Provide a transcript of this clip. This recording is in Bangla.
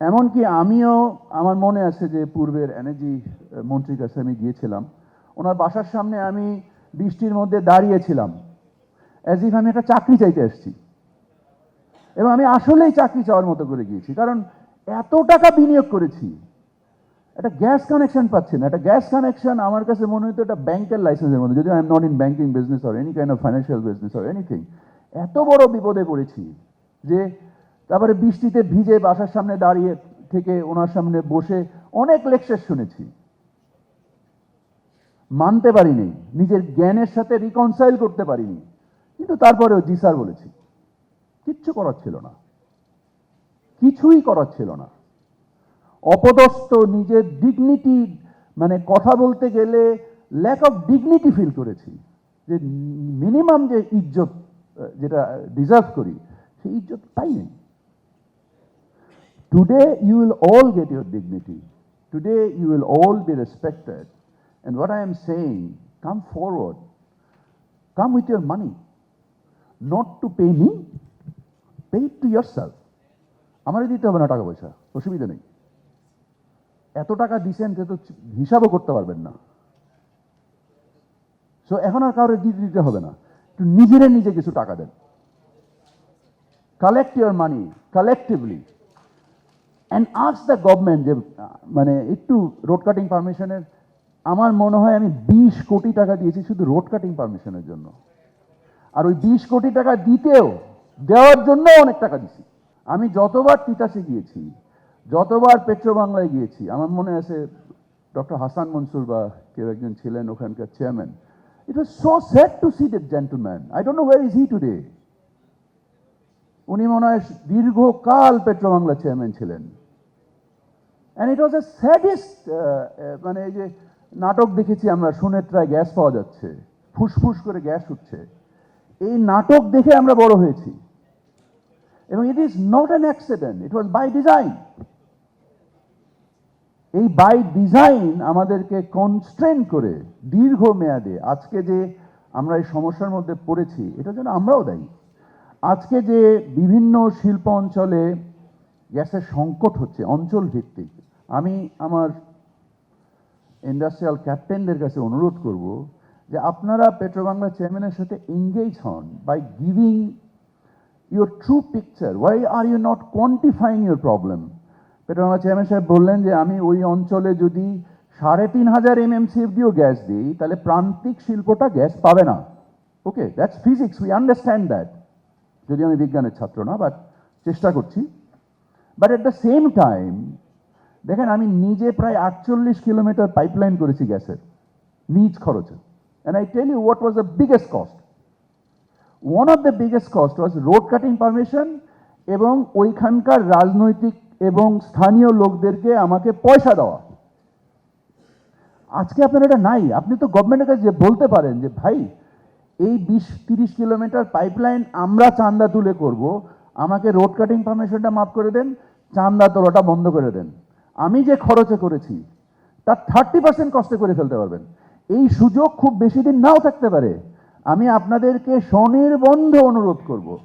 এমনকি আমিও আমার মনে আছে যে পূর্বের এনার্জি মন্ত্রীর কাছে আমি গিয়েছিলাম, ওনার বাসার সামনে আমি বৃষ্টির মধ্যে দাঁড়িয়েছিলাম অ্যাজ ইফ আমি একটা চাকরি চাইতে এসেছি। এবং আমি আসলেই চাকরি চাওয়ার মতো করে গিয়েছি, কারণ এত টাকা বিনিয়োগ করেছি, একটা গ্যাস কানেকশন পাচ্ছি না, একটা গ্যাস কানেকশন আমার কাছে মনে হতো একটা ব্যাংকের লাইসেন্সের মধ্যে যদি I am not in banking business or any kind of financial business or anything এত বড় বিপদে পড়েছি যে তারপরে বৃষ্টিতে ভিজে বাসার সামনে দাঁড়িয়ে থেকে ওনার সামনে বসে অনেক লেকচার শুনেছি। মানতে পারিনি, নিজের জ্ঞানের সাথে রিকনসাইল করতে পারিনি। কিন্তু তারপরেও জি স্যার বলেছি, কিচ্ছু করার ছিল না। কিছুই করার ছিল না। অপদস্থ নিজের ডিগনিটি মানে কথা বলতে গেলে ল্যাক অফ ডিগনিটি ফিল করেছি। যে মিনিমাম যে ইজ্জত, যেটা ডিজার্ভ করি, সেই ইজ্জত পাইনি today you will all get your dignity today you will all be respected and what I am saying come forward come with your money not to pay me pay to yourself আমারই দিতে হবে না টাকা পয়সা অসুবিধা নেই। এত টাকা দিছেন যে তো হিসাবও করতে পারবেন না। সো এখন আর কাউরে দিতে দিতে হবে না। একটু নিজেরে নিজে কিছু টাকা দেন। Collect your money collectively and ask the government যে মানে একটু রোড কাটিং পারমিশনের আমার মনে হয় আমি বিশ কোটি টাকা দিয়েছি শুধু রোড কাটিং পারমিশনের জন্য। আর ওই বিশ কোটি টাকা দিতেও, দেওয়ার জন্য অনেক টাকা দিছি। আমি যতবার তিতাসে গিয়েছি, যতবার পেট্রো বাংলায় গিয়েছি, আমার মনে আছে ডক্টর হাসান মনসুর বা কেউ একজন ছিলেন ওখানকার chairman it was so sad to see that gentleman I don't know where is he today উনি মনে হয় দীর্ঘকাল পেট্রো বাংলা চেয়ারম্যান ছিলেন। And it was a saddest মানে এই যে নাটক দেখেছি আমরা সুনেত্রায় গ্যাস পাওয়া যাচ্ছে। ফুসফুস করে গ্যাস উঠছে। এই নাটক দেখে আমরা বড় হয়েছি। এবং it is not an accident it was by design এই বাই ডিজাইন আমাদেরকে কনস্ট্রেন করে দীর্ঘ মেয়াদে আজকে যে আমরা এই সমস্যার মধ্যে পড়েছি এটার জন্য আমরাও দায়ী। আজকে যে বিভিন্ন শিল্প অঞ্চলে গ্যাসের সংকট হচ্ছে, অঞ্চল ভিত্তিক আমি আমার ইন্ডাস্ট্রিয়াল ক্যাপ্টেনদের কাছে অনুরোধ করব যে আপনারা পেট্রোবাংলা চেয়ারম্যানের সাথে এঙ্গেজ হন by giving your true picture. Why are you not quantifying your problem? Petrobangla chairman সাহেব বললেন যে আমি ওই অঞ্চলে যদি সাড়ে তিন হাজার এমএমসিএফডিও গ্যাস দিই, তাহলে প্রান্তিক শিল্পটা গ্যাস পাবে না okay that's physics we understand that যদি আমি বিজ্ঞানের ছাত্র না বাট চেষ্টা করছি but at the same time দেখেন, আমি নিজে প্রায় আটচল্লিশ কিলোমিটার পাইপলাইন করেছি গ্যাসের, নিজ খরচে। And I tell you what was the biggest cost one of the biggest cost was road cutting permission এবং ওইখানকার রাজনৈতিক এবং স্থানীয় লোকদেরকে আমাকে পয়সা দেওয়া। আজকে আপনার এটা নাই। আপনি তো গভর্নমেন্টের কাছে বলতে পারেন যে, ভাই, এই বিশ, তিরিশ কিলোমিটার পাইপলাইন আমরা চান্দা তুলে করব। আমাকে রোড কাটিং পারমিশনটা মাফ করে দেন, চান্দা তোলাটা বন্ধ করে দেন। আমি যে খরচে করেছি, তার থার্টি পার্সেন্ট কষ্টে করে ফেলতে পারবেন। এই সুযোগ খুব বেশি দিন নাও থাকতে পারে। আমি আপনাদেরকে স্বনির্বন্ধ অনুরোধ করব।